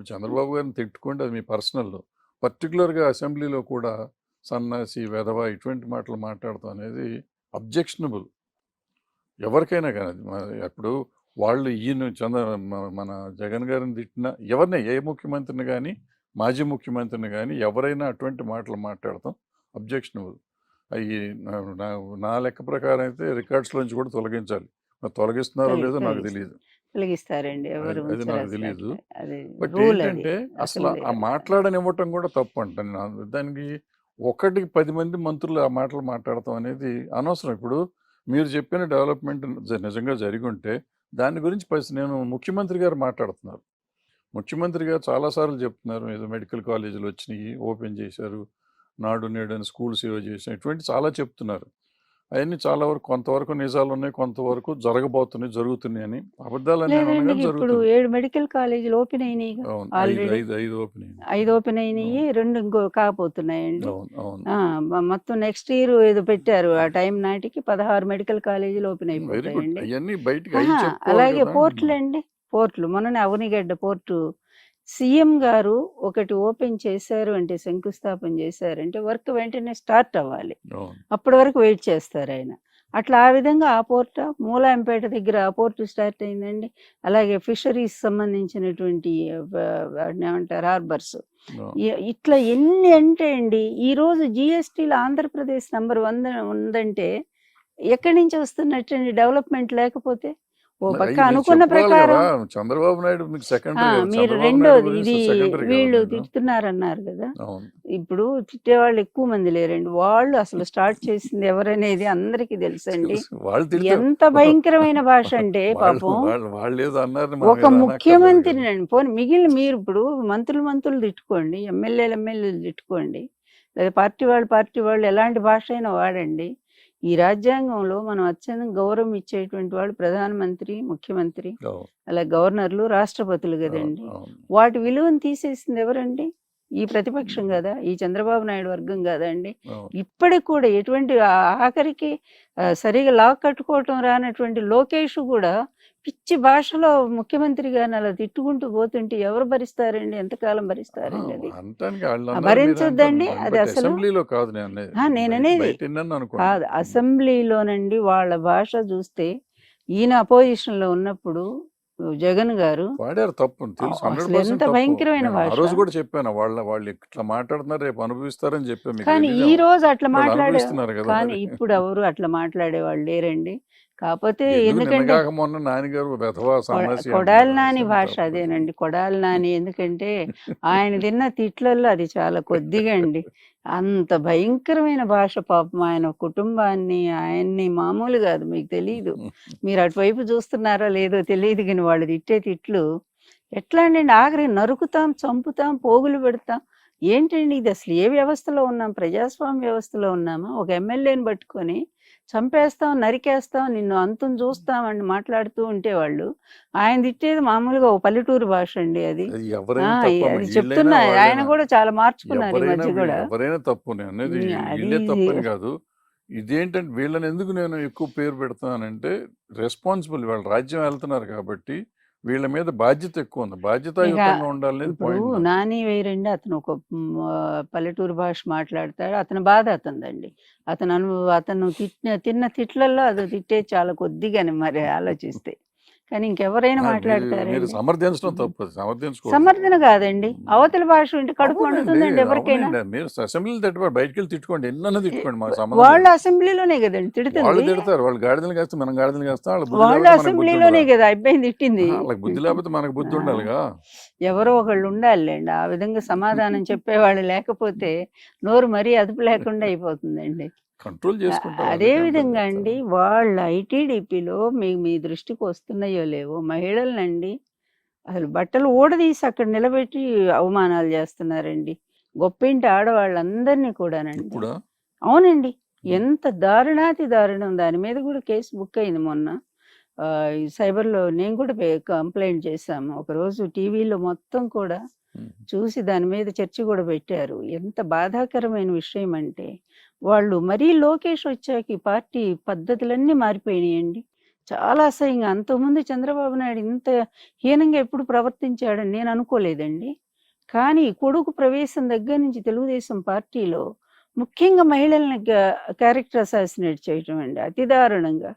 ఇప్పుడు చంద్రబాబు గారిని తిట్టుకోండి అది మీ పర్సనల్ పర్టికులర్గా అసెంబ్లీలో కూడా సన్నాసి వెధవ ఇటువంటి మాటలు మాట్లాడతాం అనేది అబ్జెక్షనబుల్. ఎవరికైనా కానీ అది ఇప్పుడు వాళ్ళు ఈయన చంద్ర మన జగన్ గారిని తిట్టిన ఎవరిని ఏ ముఖ్యమంత్రిని కానీ మాజీ ముఖ్యమంత్రిని కానీ ఎవరైనా అటువంటి మాటలు మాట్లాడతాం అబ్జెక్షనబుల్. అవి నా- లెక్క ప్రకారం అయితే రికార్డ్స్లోంచి కూడా తొలగించాలి. మరి తొలగిస్తున్నారో తొలగి- లేదో నాకు. తెలియదు తొలగిస్తారండి. ఎవరు అది- నాకు. అది బట్ ఏంటంటే అసలు ఆ మాట్లాడనివ్వటం కూడా తప్పు అంటాను దానికి ఒకటికి పది మంది మంత్రులు ఆ మాటలు మాట్లాడటం అనేది అనవసరం. ఇప్పుడు మీరు చెప్పిన డెవలప్మెంట్ నిజంగా జరిగి ఉంటే దాని గురించి పసి నేను ముఖ్యమంత్రి గారు మాట్లాడుతున్నారు. ముఖ్యమంత్రి గారు చాలాసార్లు చెప్తున్నారు. ఏదో మెడికల్ కాలేజీలు వచ్చినాయి ఓపెన్ చేశారు నాడు నేడు అని స్కూల్స్ ఏవో చేశారు ఇటువంటి చాలా చెప్తున్నారు. అవన్నీ చాలా వరకు కొంతవరకు నిజాలు ఉన్నాయి కొంతవరకు జరగబోతున్నాయి జరుగుతున్నాయి అని. అబద్ధాలు లేదండి ఇప్పుడు ఏడు మెడికల్ కాలేజీలు ఓపెన్ అయినాయి ఐదు ఓపెన్ ఐదు ఓపెన్ అయినాయి రెండు ఇంకో కాకపోతున్నాయండి. మొత్తం నెక్స్ట్ ఇయర్ ఏదో పెట్టారు ఆ టైం నాటికి పదహారు మెడికల్ కాలేజీలు ఓపెన్ చెప్పుకోవాలి అలాగే పోర్టులు అండి పోర్టులు. మొన్ననే అవనిగడ్డ పోర్టు సీఎం గారు ఒకటి ఓపెన్ చేశారు అంటే శంకుస్థాపన చేశారంటే వర్క్ వెంటనే స్టార్ట్ అవ్వాలి. అప్పటి వరకు వెయిట్ చేస్తారు ఆయన. అట్లా ఆ విధంగా ఆ పోర్ట్ మూలాంపేట దగ్గర ఆ పోర్టు స్టార్ట్ అయిందండి. అలాగే ఫిషరీస్ సంబంధించినటువంటి ఏమంటారు హార్బర్స్. ఇట్లా ఎన్ని అంటే అండి ఈ రోజు జిఎస్టీలో ఆంధ్రప్రదేశ్ నంబర్ వన్ ఉందంటే ఎక్కడి నుంచి వస్తున్నట్టండి డెవలప్మెంట్ లేకపోతే? ఓ పక్క అనుకున్న ప్రకారం చంద్రబాబు నాయుడు మీకు సెకండరీ మీరు రెండోది ఇది వీళ్ళు తిట్టుతున్నారన్నారు కదా. ఇప్పుడు తిట్టేవాళ్ళు ఎక్కువ మంది లేరండి. వాళ్ళు అసలు స్టార్ట్ చేసింది ఎవరనేది అందరికీ తెలుసండి. వాళ్ళు ఎంత భయంకరమైన భాష అంటే వాళ్ళు పాపం వాళ్ళు వాళ్ళు ఒక ముఖ్యమంత్రిని కదా. అండి పోనీ మిగిలిన మీరు ఇప్పుడు మంత్రులు మంత్రులు తిట్టుకోండి ఎమ్మెల్యేలు ఎమ్మెల్యేలు తిట్టుకోండి లేదా పార్టీ వాళ్ళు పార్టీ వాళ్ళు ఎలాంటి భాష అయినా వాడండి. ఈ రాజ్యాంగంలో మనం అత్యంత గౌరవం ఇచ్చేటువంటి వాళ్ళు ప్రధానమంత్రి ముఖ్యమంత్రి అలా గవర్నర్లు రాష్ట్రపతులు కదండి. వాటి విలువను తీసేసింది ఎవరండి? ఈ ప్రతిపక్షం కదా ఈ చంద్రబాబు నాయుడు వర్గం కదండి అవును. ఇప్పటికి కూడా ఎటువంటి ఆఖరికి సరిగా లాక్ కట్టుకోవటం రానటువంటి లోకేష్ కూడా పిచ్చి భాషలో ముఖ్యమంత్రి గారిని అలా తిట్టుకుంటూ పోతుంటే ఎవరు భరిస్తారండి ఎంతకాలం భరిస్తారండి అది భరించొద్దండి. అది అసలు- అసెంబ్లీలో కాదు నేను అనేది. ఆ, నేను అనేది- బయట విన్నాను అనుకోండి కాదు అసెంబ్లీలోనండి వాళ్ళ భాష చూస్తే ఈయన అపోజిషన్లో ఉన్నప్పుడు జగన్ గారు వాడారు తప్పు తెలుసు అసలు 100% ఎంత. భయంకరమైన భాష. రోజు కూడా చెప్పాను వాళ్ళ వాళ్ళు ఇట్లా మాట్లాడుతున్నారు రేపు అనుభవిస్తారని చెప్పాను కానీ. ఈ రోజు అట్లా మాట్లాడే కానీ. ఇప్పుడు ఎవరు అట్లా మాట్లాడే వాళ్ళు లేరండి కాకపోతే ఎందుకు ఎందుకంటే మొన్న నాన్నగారు కొడాలి. నాని భాష. అదేనండి. కొడాలి నాని ఎందుకంటే ఆయన తిన్న తిట్లల్లో అది చాలా కొద్దిగా అండి. అంత భయంకరమైన భాష పాపం ఆయన కుటుంబాన్ని ఆయన్ని మామూలు కాదు మీకు తెలియదు మీరు అటువైపు చూస్తున్నారో లేదో తెలియదు కానీ వాళ్ళు తిట్టే తిట్లు ఎట్లా అండి? ఆఖరి నరుకుతాం చంపుతాం పోగులు పెడతాం. ఏంటండి ఇది? అసలు ఏ వ్యవస్థలో ఉన్నాం? ప్రజాస్వామ్య వ్యవస్థలో ఉన్నామా? ఒక ఎమ్మెల్యేని పట్టుకొని చంపేస్తాం నరికేస్తాం నిన్ను అంతం చూస్తాం అని మాట్లాడుతూ ఉంటే వాళ్ళు ఆయన తిట్టేది మామూలుగా ఒక పల్లెటూరు భాష అండి అది. అది చెప్తున్నా ఆయన. కూడా చాలా మార్చుకున్నారు ఈ మధ్య కూడా. ఎవరైనా తప్పు అనేది తప్పని కాదు. ఇదేంటంటే వీళ్ళని ఎందుకు నేను ఎక్కువ పేరు పెడతానంటే రెస్పాన్సిబుల్ వాళ్ళు రాజ్యం వెళ్తున్నారు కాబట్టి వీళ్ళ మీద బాధ్యత ఎక్కువ ఉంది. బాధ్యతాయుతంగా ఇప్పుడు పాయింట్ నాని వేరండి అతను ఒక పల్లెటూరు భాష మాట్లాడతాడు. అతని బాధ అతనిదండి. అతను అతను తిట్టిన తిన్న తిట్లలో అది తిట్టే చాలా కొద్దిగానే మరి ఆలోచిస్తే. కానీ ఇంకెవరైనా మీరు మాట్లాడతారండి. సమర్థించడం తప్పు సమర్థించుకో సమర్థన కాదండి. అవతల భాష ఉంటే కడుపు మండుతుందండి ఎవరికైనా. మీరు అసెంబ్లీలో తిట్టుకోండి బయటికి వెళ్ళి తిట్టుకోండి ఎన్నన్నా తిట్టుకోండి మా సంబంధం వాళ్ళు. అసెంబ్లీలోనే కదండి వాళ్ళు తిడుతుంది తిడతారు వాళ్ళు గాడిదలు కాస్తే మనం గాడిదలు కాస్తాం వాళ్ళ వాళ్ళు అసెంబ్లీలోనే. కదా అబ్బాయిని తిట్టింది. వాళ్ళకి బుద్ధి లేకపోతే మనకు బుద్ధి. ఉండాలిగా. ఎవరో ఒకళ్ళు ఉండాలండి ఆ విధంగా సమాధానం చెప్పేవాళ్ళు లేకపోతే నోరు మరీ అదుపు లేకుండా అయిపోతుందండి. కంట్రోల్ చేసుకుంటారు అదే విధంగా అండి. వాళ్ళ ఐటీడీపీలో మీ మీ దృష్టికి వస్తున్నాయో లేవో మహిళలనండి అసలు బట్టలు ఊడదీసి అక్కడ నిలబెట్టి అవమానాలు చేస్తున్నారండి. గొప్పింటి ఆడవాళ్ళందరినీ కూడానండి. అవునండి. ఎంత దారుణాతి దారుణం. దాని మీద కూడా కేసు బుక్ అయింది మొన్న. సైబర్లో నేను కూడా కంప్లైంట్ చేశాము. ఒకరోజు టీవీలో మొత్తం కూడా చూసి దాని మీద చర్చ కూడా పెట్టారు. ఎంత బాధాకరమైన విషయం అంటే వాళ్ళు మరీ లోకేష్ వచ్చాక ఈ పార్టీ పద్ధతులన్నీ మారిపోయినాయండి. చాలా అసహ్యంగా. అంతకుముందు చంద్రబాబు నాయుడు ఇంత హీనంగా ఎప్పుడు ప్రవర్తించాడని నేను అనుకోలేదండి. కానీ కొడుకు ప్రవేశం దగ్గర నుంచి తెలుగుదేశం పార్టీలో ముఖ్యంగా మహిళల్ని క్యారెక్టర్ అసాసినేట్ చేయటం అండి అతి దారుణంగా.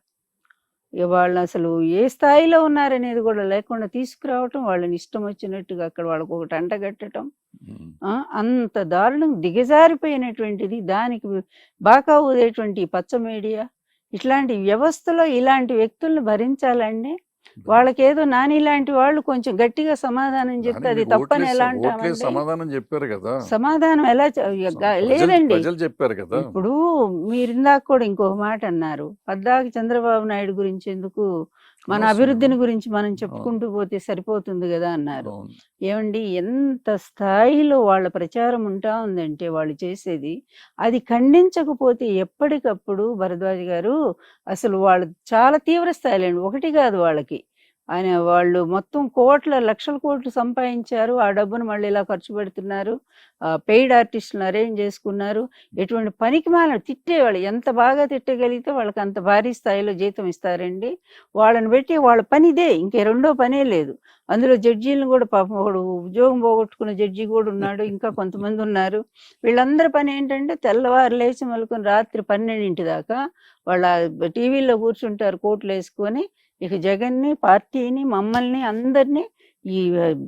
ఇక వాళ్ళు అసలు ఏ స్థాయిలో ఉన్నారనేది కూడా లేకుండా తీసుకురావటం వాళ్ళని ఇష్టం వచ్చినట్టుగా అక్కడ వాళ్ళకు ఒకటి అంటగట్టడం అంత దారుణం దిగజారిపోయినటువంటిది దానికి బాకా ఊదేటువంటి పచ్చ మీడియా ఇట్లాంటి వ్యవస్థలో ఇలాంటి వ్యక్తులను భరించాలండి వాళ్ళకేదో నాని లాంటి వాళ్ళు కొంచెం గట్టిగా సమాధానం చెప్తే అది తప్పని ఎలా సమాధానం చెప్పారు కదా. సమాధానం ఎలా లేదండి. చెప్పారు కదా. ఇప్పుడు మీరు ఇందాక కూడా ఇంకొక మాట అన్నారు. పద్దాకి చంద్రబాబు నాయుడు గురించి ఎందుకు మన. అభివృద్ధిని గురించి మనం చెప్పుకుంటూ పోతే సరిపోతుంది కదా అన్నారు. ఏమండి ఎంత స్థాయిలో వాళ్ళ ప్రచారం ఉంటా ఉందంటే వాళ్ళు చేసేది అది ఖండించకపోతే ఎప్పటికప్పుడు భరద్వాజ్ గారు అసలు వాళ్ళు చాలా తీవ్ర స్థాయిలో ఒకటి కాదు వాళ్ళకి ఆయన వాళ్ళు మొత్తం కోట్ల లక్షల కోట్లు సంపాదించారు. ఆ డబ్బును మళ్ళీ ఇలా ఖర్చు పెడుతున్నారు. పెయిడ్ ఆర్టిస్టులను అరేంజ్ చేసుకున్నారు. ఎటువంటి పనికి మాలను తిట్టేవాళ్ళు ఎంత బాగా తిట్టగలిగితే వాళ్ళకి అంత భారీ స్థాయిలో జీతం ఇస్తారండి. వాళ్ళని పెట్టి వాళ్ళ పని ఇదే ఇంకే రెండో పనే లేదు. అందులో జడ్జీలను కూడా పాపం వాడు ఉద్యోగం పోగొట్టుకున్న జడ్జి కూడా ఉన్నాడు ఇంకా కొంతమంది ఉన్నారు. వీళ్ళందరి పని ఏంటంటే తెల్లవారు లేచి మలుకుని రాత్రి పన్నెండింటి దాకా వాళ్ళ టీవీలో కూర్చుంటారు కోట్లు వేసుకొని ఇక జగన్ని పార్టీని మమ్మల్ని అందరినీ ఈ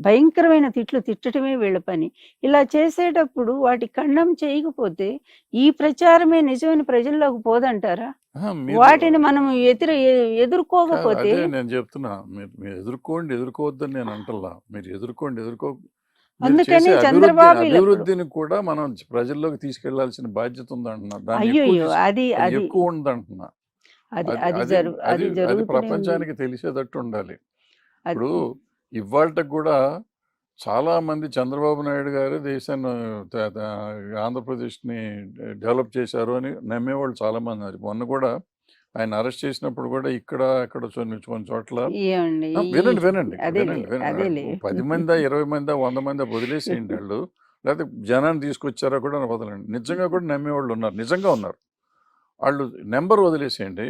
భయంకరమైన తిట్లు తిట్టడమే వీళ్ళ పని. ఇలా చేసేటప్పుడు వాటి ఖండం చేయకపోతే ఈ ప్రచారమే నిజమైన ప్రజల్లోకి పోదంటారా? వాటిని మనం ఎదురు ఎదుర్కోకపోతే నేను చెప్తున్నా మీరు ఎదుర్కోండి ఎదుర్కోవద్దని నేను అంటల్లా. మీరు ఎదుర్కోండి ఎదుర్కో అందుకని చంద్రబాబు అభివృద్ధిని కూడా మనం ప్రజల్లోకి తీసుకెళ్ళాల్సిన బాధ్యత ఉందంటున్నా. అయ్యో అది ఎక్కువ ఉందంటున్నా అది అది-. ప్రపంచానికి తెలిసేటట్టు ఉండాలి. ఇప్పుడు ఇవాళకి కూడా చాలా మంది చంద్రబాబు నాయుడు గారు దేశాన్ని ఆంధ్రప్రదేశ్ని డెవలప్ చేశారు అని నమ్మేవాళ్ళు చాలా మంది ఉన్నారు. మొన్న కూడా ఆయన అరెస్ట్ చేసినప్పుడు కూడా ఇక్కడ అక్కడ కొన్ని చోట్ల వినండి వినండి వినండి వినండి. పది మంది ఇరవై మంది వంద మంది వదిలేసేయండి వాళ్ళు. లేకపోతే జనాన్ని తీసుకొచ్చారో కూడా వదలండి. నిజంగా కూడా నమ్మేవాళ్ళు ఉన్నారు. నిజంగా ఉన్నారు. వాళ్ళు నెంబర్ వదిలేసేయండి.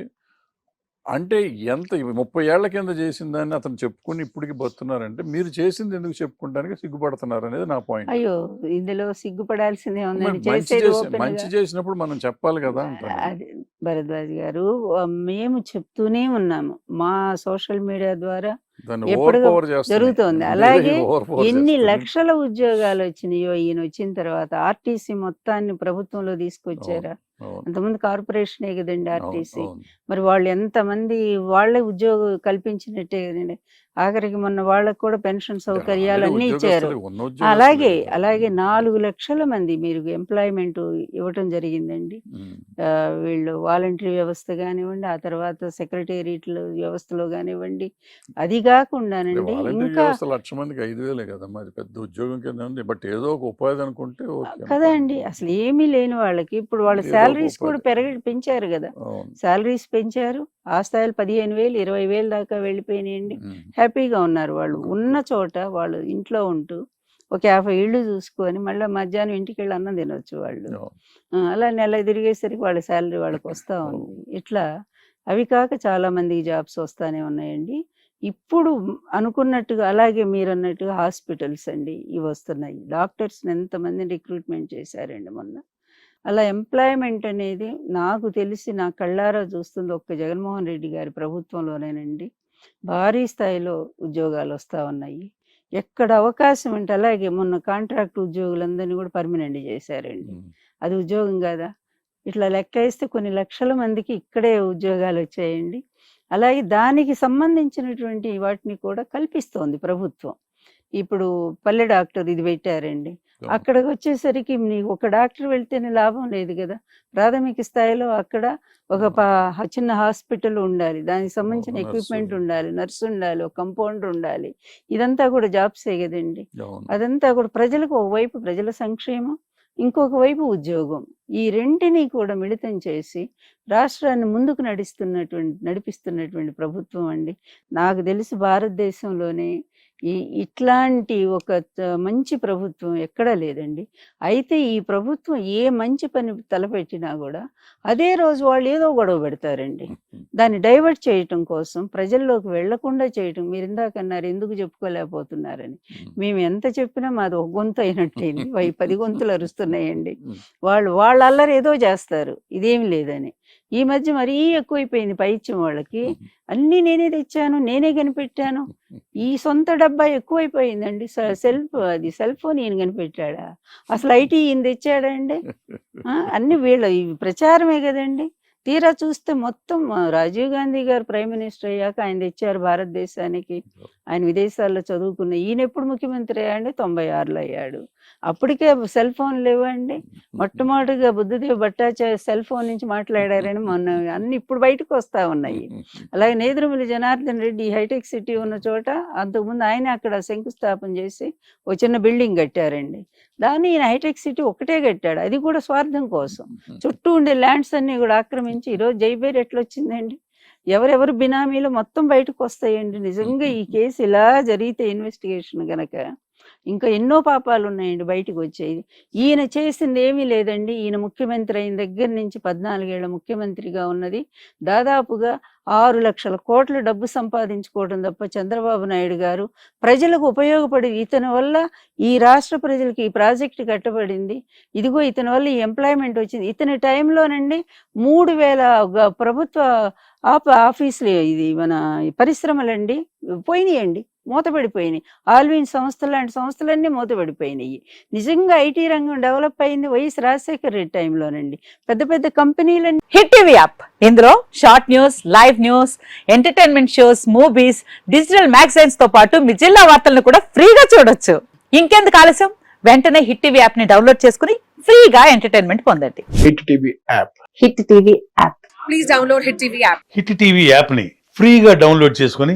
అంటే ఎంత ముప్పై ఏళ్ళ కింద చేసిన దాన్ని అతను చెప్పుకుని ఇప్పటికి బతున్నారంటే మీరు చేసింది ఎందుకు చెప్పుకుంటానికి సిగ్గుపడుతున్నారు అనేది నా పాయింట్. అయ్యో! ఇందులో సిగ్గుపడాల్సిందే మంచి. చేసినప్పుడు మనం చెప్పాలి కదా భరద్వాజ్ గారు మేము చెప్తూనే ఉన్నాము. మా సోషల్ మీడియా ద్వారా జరుగుతోంది. అలాగే ఎన్ని. లక్షల ఉద్యోగాలు వచ్చినాయో ఈయన వచ్చిన తర్వాత ఆర్టీసీ మొత్తాన్ని ప్రభుత్వంలో తీసుకొచ్చారా? అవును, అంతకుముందు కార్పొరేషనే కదండి ఆర్టీసీ. మరి వాళ్ళు ఎంతమంది వాళ్ళే ఉద్యోగం కల్పించినట్టే కదండి. ఆఖరికి మొన్న వాళ్ళకు కూడా పెన్షన్ సౌకర్యాలు అన్ని ఇచ్చారు. అలాగే. అలాగే నాలుగు లక్షల మంది మీరు ఎంప్లాయ్మెంట్ ఇవ్వటం జరిగిందండి. వీళ్ళు వాలంటరీ వ్యవస్థ కానివ్వండి ఆ తర్వాత సెక్రటేరియట్ల వ్యవస్థలో కానివ్వండి అది కాకుండానండి ఇంకా వ్యవస్థ లక్ష మందికి ఐదు వేలే కదా మరి పెద్ద ఉద్యోగం కింద ఉంది. బట్ ఏదో ఒక ఉపాధి అనుకుంటే కదా అండి అసలు ఏమీ లేని వాళ్ళకి ఇప్పుడు వాళ్ళ శాలరీస్ కూడా. పెరగ పెంచారు కదా. శాలరీస్ పెంచారు. ఆ స్థాయిలో పదిహేను వేలు ఇరవై వేలు దాకా వెళ్ళిపోయినాయండి. హ్యాపీగా ఉన్నారు వాళ్ళు. ఉన్న చోట వాళ్ళు ఇంట్లో ఉంటూ ఒక యాభై ఇళ్ళు చూసుకొని మళ్ళీ మధ్యాహ్నం ఇంటికి వెళ్ళి అన్నం తినొచ్చు వాళ్ళు. అలా నెల తిరిగేసరికి వాళ్ళ శాలరీ వాళ్ళకి వస్తూ ఉంది. ఇట్లా అవి కాక చాలా మందికి జాబ్స్ వస్తానే ఉన్నాయండి. ఇప్పుడు అనుకున్నట్టుగా అలాగే మీరు అన్నట్టుగా హాస్పిటల్స్ అండి. ఇవి వస్తున్నాయి. డాక్టర్స్ని ఎంతమంది రిక్రూట్మెంట్ చేశారండి మొన్న? అలా ఎంప్లాయ్మెంట్ అనేది నాకు తెలిసి నా కళ్ళారా చూస్తుంది ఒక్క జగన్మోహన్ రెడ్డి గారి ప్రభుత్వంలోనేనండి. భారీ స్థాయిలో ఉద్యోగాలు వస్తూ ఉన్నాయి. ఎక్కడ అవకాశం ఉంటే అలాగే మొన్న కాంట్రాక్ట్ ఉద్యోగులందరినీ కూడా పర్మనెంట్ చేశారండి. అది ఉద్యోగం కాదా? ఇట్లా లెక్క వేస్తే కొన్ని లక్షల మందికి ఇక్కడే ఉద్యోగాలు వచ్చాయండి. అలాగే దానికి సంబంధించినటువంటి వాటిని కూడా కల్పిస్తోంది ప్రభుత్వం. ఇప్పుడు పల్లె డాక్టర్ ఇది పెట్టారండి. అక్కడికి వచ్చేసరికి నీకు ఒక డాక్టర్ వెళ్తేనే లాభం లేదు కదా. ప్రాథమిక స్థాయిలో అక్కడ ఒక చిన్న హాస్పిటల్ ఉండాలి. దానికి సంబంధించిన ఎక్విప్మెంట్ ఉండాలి. నర్సు ఉండాలి ఒక కంపౌండర్ ఉండాలి. ఇదంతా కూడా జాబ్సే కదండి. అదంతా కూడా ప్రజలకు ఒకవైపు ప్రజల సంక్షేమం ఇంకొక వైపు ఉద్యోగం. ఈ రెంటిని కూడా మిళితం చేసి రాష్ట్రాన్ని ముందుకు నడిస్తున్నటువంటి నడిపిస్తున్నటువంటి ప్రభుత్వం అండి. నాకు తెలిసి భారతదేశంలోనే ఈ ఇట్లాంటి ఒక మంచి ప్రభుత్వం ఎక్కడా లేదండి. అయితే ఈ ప్రభుత్వం ఏ మంచి పని తలపెట్టినా కూడా అదే రోజు వాళ్ళు ఏదో గొడవ పెడతారండి. దాన్ని డైవర్ట్ చేయటం కోసం ప్రజల్లోకి వెళ్ళకుండా చేయటం మీరు ఇందాక అన్నారు ఎందుకు చెప్పుకోలేకపోతున్నారని. మేము ఎంత చెప్పినా మాది ఒక గొంతు అయినట్టయింది. పది గొంతులు అరుస్తున్నాయండి. వాళ్ళు వాళ్ళ అల్లరి ఏదో చేస్తారు. ఇదేమి లేదని. ఈ మధ్య మరీ ఎక్కువైపోయింది పైత్యం వాళ్ళకి. అన్నీ నేనే తెచ్చాను నేనే కనిపెట్టాను. ఈ సొంత డబ్బా ఎక్కువైపోయిందండి. సెల్ఫ్ అది సెల్ ఫోన్ ఈయన కనిపెట్టాడా? అసలు ఐటీ ఈయన తెచ్చాడండి? అన్ని వీళ్ళ ఇవి ప్రచారమే కదండి. తీరా చూస్తే మొత్తం రాజీవ్ గాంధీ గారు ప్రైమ్ మినిస్టర్ అయ్యాక ఆయన తెచ్చారు భారతదేశానికి. ఆయన విదేశాల్లో చదువుకున్న ఈయన ఎప్పుడు ముఖ్యమంత్రి అయ్యాడు తొంభై ఆరులో అయ్యాడు. అప్పటికే సెల్ ఫోన్ లేవండి. మొట్టమొదటిగా బుద్ధదేవ్ భట్టాచార్య సెల్ ఫోన్ నుంచి మాట్లాడారని మొన్న అన్ని ఇప్పుడు బయటకు వస్తా ఉన్నాయి. అలాగే నేదురుమల్లి జనార్దన్ రెడ్డి హైటెక్ సిటీ ఉన్న చోట అంతకుముందు ఆయన అక్కడ శంకుస్థాపన చేసి ఒక చిన్న బిల్డింగ్ కట్టారండి. దాన్ని ఈయన హైటెక్ సిటీ ఒకటే కట్టాడు. అది కూడా స్వార్థం కోసం. చుట్టూ ఉండే ల్యాండ్స్ అన్ని కూడా ఆక్రమించి ఈరోజు జైబేర్ ఎట్లా వచ్చిందండి ఎవరెవరు బినామీలు మొత్తం బయటకు వస్తాయండి. నిజంగా ఈ కేసు ఇలా జరిగితే ఇన్వెస్టిగేషన్ గనక ఇంకా ఎన్నో పాపాలు ఉన్నాయండి బయటకు వచ్చేది ఈయన చేసింది ఏమీ లేదండి. ఈయన ముఖ్యమంత్రి అయిన దగ్గర నుంచి పద్నాలుగేళ్ళ ముఖ్యమంత్రిగా ఉన్నది. దాదాపుగా ఆరు లక్షల కోట్ల డబ్బు సంపాదించుకోవడం తప్ప చంద్రబాబు నాయుడు గారు ప్రజలకు ఉపయోగపడి ఇతని వల్ల ఈ రాష్ట్ర ప్రజలకి ఈ ప్రాజెక్ట్ కట్టబడింది. ఇదిగో ఇతని వల్ల ఈ ఎంప్లాయ్మెంట్ వచ్చింది. ఇతని టైంలోనండి మూడు వేల ప్రభుత్వ ఆఫీసులు ఇది మన పరిశ్రమలండి పోయినాయండి. మూతపడిపోయినాయి. ఆల్విన్ సంస్థలు లాంటి సంస్థలన్నీ మూతపడిపోయినాయి. నిజంగా ఐటీ రంగం డెవలప్ అయింది వైఎస్ రాజశేఖర రెడ్డి టైంలోనండి. పెద్ద పెద్ద కంపెనీలన్నీ హిట్ టీవీ యాప్. ఇందులో short news live news entertainment shows movies digital మ్యాగజైన్స్తో పాటు మీ జిల్లా వార్తలను కూడా ఫ్రీగా చూడొచ్చు. ఇంకెందుకు ఆలస్యం? వెంటనే హిట్ టీవీ యాప్ని డౌన్లోడ్ చేసుకుని ఫ్రీగా ఎంటర్టైన్మెంట్ పొందండి. Hit TV app. Hit TV app. Please download Hit TV app. Hit TV యాప్ని ఫ్రీగా డౌన్లోడ్ చేసుకొని